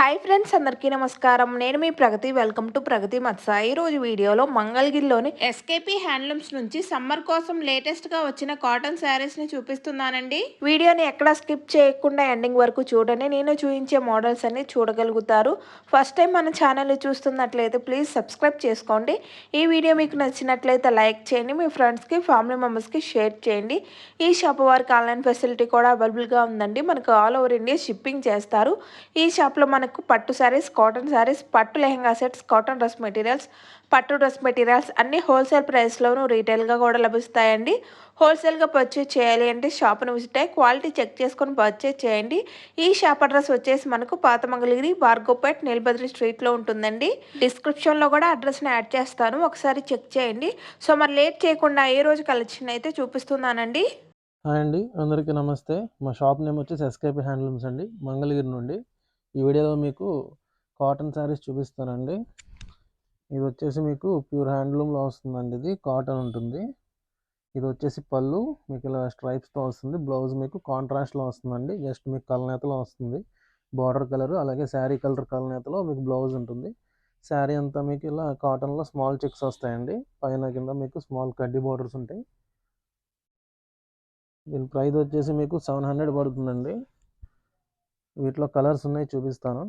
Hi friends అందరికీ నమస్కారం. నేను మీ ప్రగతి. వెల్కమ్ టు ప్రగతి మత్స. ఈ రోజు వీడియోలో మంగళగిరిలోని ఎస్కేపీ హ్యాండ్లూమ్స్ నుంచి సమ్మర్ కోసం లేటెస్ట్గా వచ్చిన కాటన్ శారీస్ని చూపిస్తున్నానండి. వీడియోని ఎక్కడ స్కిప్ చేయకుండా ఎండింగ్ వరకు చూడండి. నేను చూపించే మోడల్స్ అన్ని చూడగలుగుతారు. ఫస్ట్ టైం మన ఛానల్ చూస్తున్నట్లయితే ప్లీజ్ సబ్స్క్రైబ్ చేసుకోండి. ఈ వీడియో మీకు నచ్చినట్లయితే లైక్ చేయండి. మీ ఫ్రెండ్స్కి ఫ్యామిలీ మెంబర్స్కి షేర్ చేయండి. ఈ షాప్ వారికి ఆన్లైన్ ఫెసిలిటీ కూడా అవైలబుల్గా ఉందండి. మనకు ఆల్ ఓవర్ ఇండియా షిప్పింగ్ చేస్తారు. ఈ షాప్లో మనకు పట్టు శారీస్ కాటన్ శారీస్ పట్టు lehenga sets cotton dress materials పట్టు డ్రెస్ మెటీరియల్స్ అన్ని హోల్సేల్ ప్రైస్లోనూ రీటైల్గా కూడా లభిస్తాయండి. హోల్సేల్గా పర్చేజ్ చేయాలి అంటే షాప్ను విజిట్ అయ్యి క్వాలిటీ చెక్ చేసుకొని పర్చేజ్ చేయండి. ఈ షాప్ అడ్రస్ వచ్చేసి మనకు పాత మంగళగిరి భార్గోపేట్ స్ట్రీట్లో ఉంటుందండి. డిస్క్రిప్షన్లో కూడా అడ్రస్ని యాడ్ చేస్తాను. ఒకసారి చెక్ చేయండి. సో మరి లేట్ చేయకుండా ఏ రోజు కలెక్షన్ అయితే చూపిస్తున్నానండి? హాయ్ అండి. అందరికీ నమస్తే. మా షాప్ నేమ్ వచ్చేసి ఎస్కేపీ హ్యాండ్లూమ్స్ అండి. మంగళగిరి నుండి. ఈ వీడియోలో మీకు కాటన్ శారీస్ చూపిస్తానండి. ఇది వచ్చేసి మీకు ప్యూర్ హ్యాండ్లూమ్లో వస్తుందండి ఇది కాటన్ ఉంటుంది. ఇది వచ్చేసి పళ్ళు మీకు ఇలా స్ట్రైప్స్తో వస్తుంది. బ్లౌజ్ మీకు కాంట్రాస్ట్లో వస్తుందండి జస్ట్ మీకు కలనేతలో వస్తుంది. బార్డర్ కలర్ అలాగే శారీ కలర్ కలనేతలో మీకు బ్లౌజ్ ఉంటుంది. శారీ అంతా మీకు ఇలా కాటన్లో స్మాల్ చెక్స్ వస్తాయండి. పైన కింద మీకు స్మాల్ కడ్డీ బార్డర్స్ ఉంటాయి. దీని ప్రైస్ వచ్చేసి మీకు సెవెన్ హండ్రెడ్ పడుతుందండి. వీటిలో కలర్స్ ఉన్నాయి చూపిస్తాను.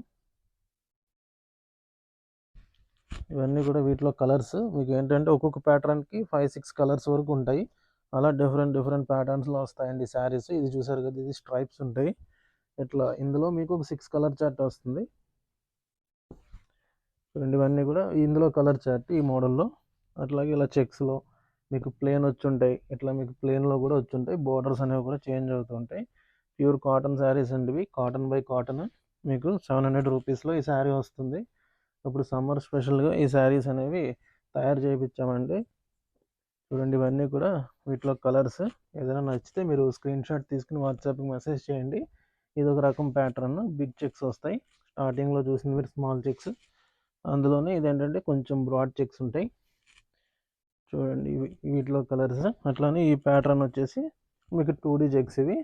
ఇవన్నీ కూడా వీటిలో కలర్స్. మీకు ఏంటంటే ఒక్కొక్క ప్యాటర్న్కి ఫైవ్ సిక్స్ కలర్స్ వరకు ఉంటాయి. అలా డిఫరెంట్ డిఫరెంట్ ప్యాటర్న్స్లో వస్తాయండి శారీస్ ఇది చూసారు కదా ఇది స్ట్రైప్స్ ఉంటాయి. ఇట్లా ఇందులో మీకు ఒక సిక్స్ కలర్ చార్ట్ వస్తుంది. చూడండి ఇవన్నీ కూడా ఇందులో కలర్ చార్ట్ ఈ మోడల్లో అట్లాగే ఇలా చెక్స్లో మీకు ప్లేన్ వచ్చి ఉంటాయి. ఇట్లా మీకు ప్లేన్లో కూడా వచ్చి ఉంటాయి. బోర్డర్స్ అనేవి కూడా చేంజ్ అవుతుంటాయి ప్యూర్ కాటన్ శారీస్ అండి ఇవి. కాటన్ బై కాటన్ మీకు సెవెన్ హండ్రెడ్ రూపీస్లో ఈ శారీ వస్తుంది. ఇప్పుడు సమ్మర్ స్పెషల్గా ఈ శారీస్ అనేవి తయారు చేయించామండి చూడండి ఇవన్నీ కూడా వీటిలో కలర్స్. ఏదైనా నచ్చితే మీరు స్క్రీన్ షాట్ తీసుకుని వాట్సాప్కి మెసేజ్ చేయండి. ఇది ఒక రకం ప్యాటర్న్. బిగ్ చెక్స్ వస్తాయి. స్టార్టింగ్లో చూసింది మీరు స్మాల్ చెక్స్. అందులోనే ఇదేంటంటే కొంచెం బ్రాడ్ చెక్స్ ఉంటాయి. చూడండి ఇవి వీటిలో కలర్స్. అట్లానే ఈ ప్యాటర్న్ వచ్చేసి మీకు టూ డీ చెక్స్ ఇవి.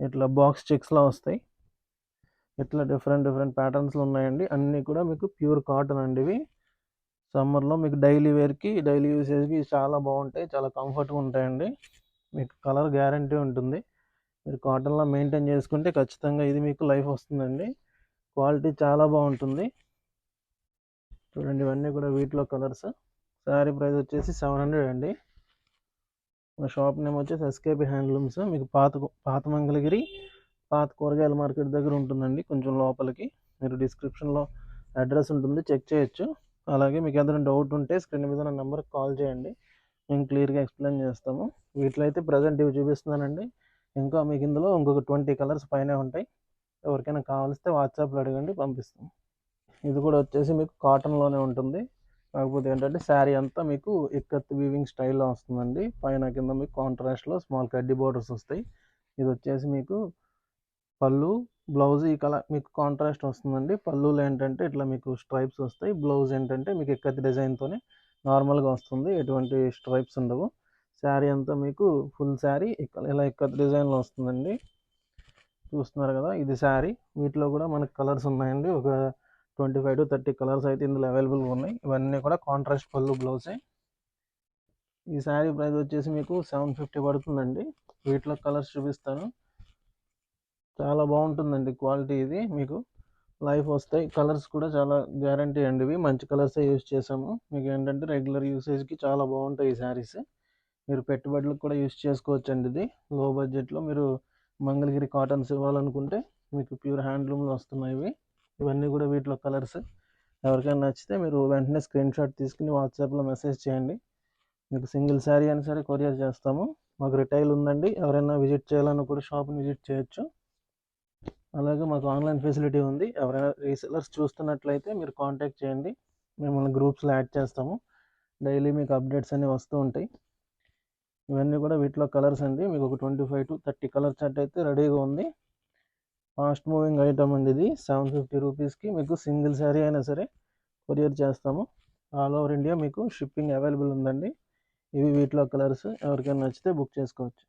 ఇట్లా బాక్స్ చెక్స్లా వస్తాయి. ఇట్లా డిఫరెంట్ డిఫరెంట్ ప్యాటర్న్స్లో ఉన్నాయండి. అన్నీ కూడా మీకు ప్యూర్ కాటన్ అండి ఇవి. సమ్మర్లో మీకు డైలీ వేర్కి డైలీ యూసేజ్కి చాలా బాగుంటాయి చాలా కంఫర్ట్గా ఉంటాయండి. మీకు కలర్ గ్యారంటీ ఉంటుంది. మీరు కాటన్లో మెయింటైన్ చేసుకుంటే ఖచ్చితంగా ఇది మీకు లైఫ్ వస్తుందండి. క్వాలిటీ చాలా బాగుంటుంది. చూడండి ఇవన్నీ కూడా వీటిలో కలర్స్ శారీ ప్రైస్ వచ్చేసి సెవెన్ హండ్రెడ్ అండి. మా షాప్ నేమ్ వచ్చేసి ఎస్కేపి హ్యాండ్లూమ్స్. మీకు పాత పాత మంగళగిరి పాత కూరగాయల మార్కెట్ దగ్గర ఉంటుందండి కొంచెం లోపలికి. మీరు డిస్క్రిప్షన్లో అడ్రస్ ఉంటుంది చెక్ చేయొచ్చు. అలాగే మీకు ఏదైనా డౌట్ ఉంటే స్క్రీన్ మీద నా నెంబర్కి కాల్ చేయండి. మేము క్లియర్గా ఎక్స్ప్లెయిన్ చేస్తాము. వీటిలో అయితే ప్రజెంట్ ఇవి చూపిస్తున్నానండి. ఇంకా మీకు ఇందులో ఇంకొక ట్వంటీ కలర్స్ పైన ఉంటాయి. ఎవరికైనా కావాల్స్తే వాట్సాప్లో అడగండి పంపిస్తాం. ఇది కూడా వచ్చేసి మీకు కాటన్లోనే ఉంటుంది. కాకపోతే ఏంటంటే శారీ అంతా మీకు ఇక్కత్ వీవింగ్ స్టైల్లో వస్తుందండి. పైన కింద మీకు కాంట్రాస్ట్లో స్మాల్ కడ్డీ బోర్డర్స్ వస్తాయి. ఇది వచ్చేసి మీకు పళ్ళు బ్లౌజ్ ఈ కలర్ మీకు కాంట్రాస్ట్ వస్తుందండి. పళ్ళులో ఏంటంటే ఇట్లా మీకు స్ట్రైప్స్ వస్తాయి. బ్లౌజ్ ఏంటంటే మీకు ఇక్కత్ డిజైన్తోనే నార్మల్గా వస్తుంది. ఎటువంటి స్ట్రైప్స్ ఉండవు. శారీ అంతా మీకు ఫుల్ శారీ ఇలా ఇక్కత్ డిజైన్లో వస్తుందండి. చూస్తున్నారు కదా ఇది శారీ. వీటిలో కూడా మనకు కలర్స్ ఉన్నాయండి. ఒక twenty five to thirty colours అయితే ఇందులో అవైలబుల్గా ఉన్నాయి. ఇవన్నీ కూడా కాంట్రాస్ట్ పళ్ళు బ్లౌజే ఈ శారీ ప్రైస్ వచ్చేసి మీకు సెవెన్ ఫిఫ్టీ పడుతుందండి. వీటిలో కలర్స్ చూపిస్తాను. చాలా బాగుంటుందండి క్వాలిటీ ఇది. మీకు లైఫ్ వస్తాయి. కలర్స్ కూడా చాలా గ్యారంటీ అండి ఇవి. మంచి కలర్సే యూస్ చేసాము మీకు ఏంటంటే రెగ్యులర్ యూసేజ్కి చాలా బాగుంటాయి ఈ శారీస్. మీరు పెట్టుబడులకు కూడా యూస్ చేసుకోవచ్చు అండి ఇది లో బడ్జెట్లో మీరు మంగళగిరి కాటన్స్ ఇవ్వాలనుకుంటే మీకు ప్యూర్ హ్యాండ్లూమ్లో వస్తున్నాయి ఇవి. ఇవన్నీ కూడా వీటిలో కలర్స్. ఎవరికైనా నచ్చితే మీరు వెంటనే స్క్రీన్ షాట్ తీసుకుని వాట్సాప్లో మెసేజ్ చేయండి. మీకు సింగిల్ శారీ అయినా సరే కొరియర్ చేస్తాము. మాకు రిటైల్ ఉందండి. ఎవరైనా విజిట్ చేయాలన్నా కూడా షాప్ని విజిట్ చేయొచ్చు. అలాగే మాకు ఆన్లైన్ ఫెసిలిటీ ఉంది. ఎవరైనా రీసెలర్స్ చూస్తున్నట్లయితే మీరు కాంటాక్ట్ చేయండి. మిమ్మల్ని గ్రూప్స్లో యాడ్ చేస్తాము. డైలీ మీకు అప్డేట్స్ అన్నీ వస్తూ ఉంటాయి. ఇవన్నీ కూడా వీటిలో కలర్స్ అండి. మీకు ఒక twenty five to thirty colour chart అయితే రెడీగా ఉంది. ఫాస్ట్ మూవింగ్ ఐటమ్ అండి ఇది. సెవెన్ ఫిఫ్టీ రూపీస్కి మీకు సింగిల్ శారీ అయినా సరే కొరియర్ చేస్తాము. ఆల్ ఓవర్ ఇండియా మీకు షిప్పింగ్ అవైలబుల్ ఉందండి. ఇవి వీటిలో కలర్స్ ఎవరికైనా నచ్చితే బుక్ చేసుకోవచ్చు.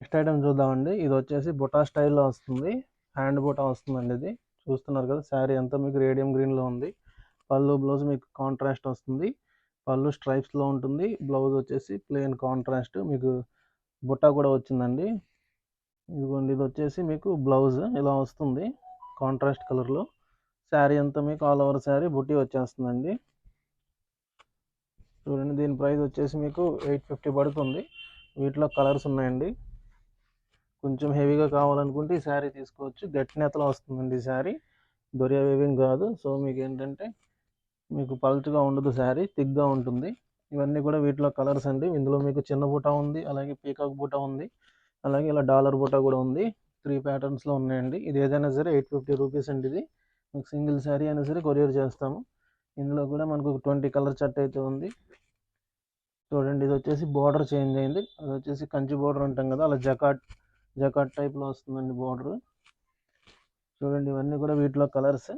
నెక్స్ట్ ఐటమ్ చూద్దామండి. ఇది వచ్చేసి బుటా స్టైల్లో వస్తుంది. హ్యాండ్ బుటా వస్తుందండి ఇది. చూస్తున్నారు కదా శారీ అంతా మీకు రేడియం గ్రీన్లో ఉంది. పళ్ళు బ్లౌజ్ మీకు కాంట్రాస్ట్ వస్తుంది. పళ్ళు స్ట్రైప్స్లో ఉంటుంది. బ్లౌజ్ వచ్చేసి ప్లెయిన్ కాంట్రాస్ట్. మీకు బుట్ట కూడా వచ్చిందండి. ఇదిగోండి ఇది వచ్చేసి మీకు బ్లౌజ్ ఇలా వస్తుంది. కాంట్రాస్ట్ కలర్లో. శారీ అంతా మీకు ఆల్ ఓవర్ శారీ బుట్టి వచ్చేస్తుందండి. చూడండి దీని ప్రైస్ వచ్చేసి మీకు ఎయిట్ ఫిఫ్టీ పడుతుంది. వీటిలో కలర్స్ ఉన్నాయండి. కొంచెం హెవీగా కావాలనుకుంటే ఈ శారీ తీసుకోవచ్చు. గట్టినెతలో వస్తుందండి ఈ శారీ. దొరియా వేవింగ్ కాదు. సో మీకు ఏంటంటే మీకు పల్చగా ఉండదు శారీ థిక్గా ఉంటుంది. ఇవన్నీ కూడా వీటిలో కలర్స్ అండి. ఇందులో మీకు చిన్న బూట ఉంది అలాగే పీకాక్ బూట ఉంది. అలాగే ఇలా డాలర్ బుట్ట కూడా ఉంది. త్రీ ప్యాటర్న్స్లో ఉన్నాయండి. ఇది ఏదైనా సరే ఎయిట్ ఫిఫ్టీ రూపీస్ అండి ఇది. మీకు సింగిల్ శారీ అయినా సరే కొరియర్ చేస్తాము. ఇందులో కూడా మనకు ఒక ట్వంటీ కలర్ చట్ అయితే ఉంది. చూడండి ఇది వచ్చేసి బార్డర్ చేంజ్ అయింది. అది వచ్చేసి కంచి బార్డర్ అంటాం కదా అలా జకాట్ జకాట్ టైప్లో వస్తుందండి బార్డర్. చూడండి ఇవన్నీ కూడా వీటిలో కలర్స్.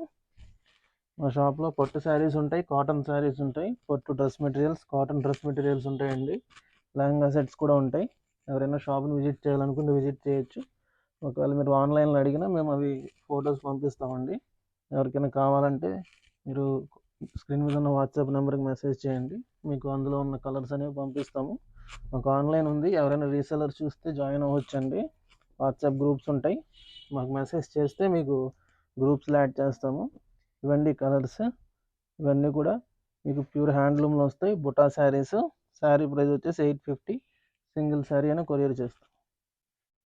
మా షాప్లో పట్టు శారీస్ ఉంటాయి కాటన్ శారీస్ ఉంటాయి. పట్టు dress materials cotton dress materials ఉంటాయండి. లెహంగా సెట్స్ కూడా ఉంటాయి. ఎవరైనా షాప్ని విజిట్ చేయాలనుకుంటే విజిట్ చేయొచ్చు. ఒకవేళ మీరు ఆన్లైన్లో అడిగినా మేము అవి ఫొటోస్ పంపిస్తామండి. ఎవరికైనా కావాలంటే మీరు స్క్రీన్ మీద ఉన్న వాట్సాప్ నెంబర్కి మెసేజ్ చేయండి. మీకు అందులో ఉన్న కలర్స్ అనేవి పంపిస్తాము. మాకు ఆన్లైన్ ఉంది. ఎవరైనా రీసెలర్ చూస్తే జాయిన్ అవ్వచ్చండి. వాట్సాప్ గ్రూప్స్ ఉంటాయి. మాకు మెసేజ్ చేస్తే మీకు గ్రూప్స్లో యాడ్ చేస్తాము. ఇవన్నీ కలర్స్. ఇవన్నీ కూడా మీకు ప్యూర్ హ్యాండ్లూమ్లో వస్తాయి. బుటా శారీస్. శారీ ప్రైస్ వచ్చేసి ఎయిట్ ఫిఫ్టీ. సింగిల్ శారీ అని కొరియర్ చేస్తాం.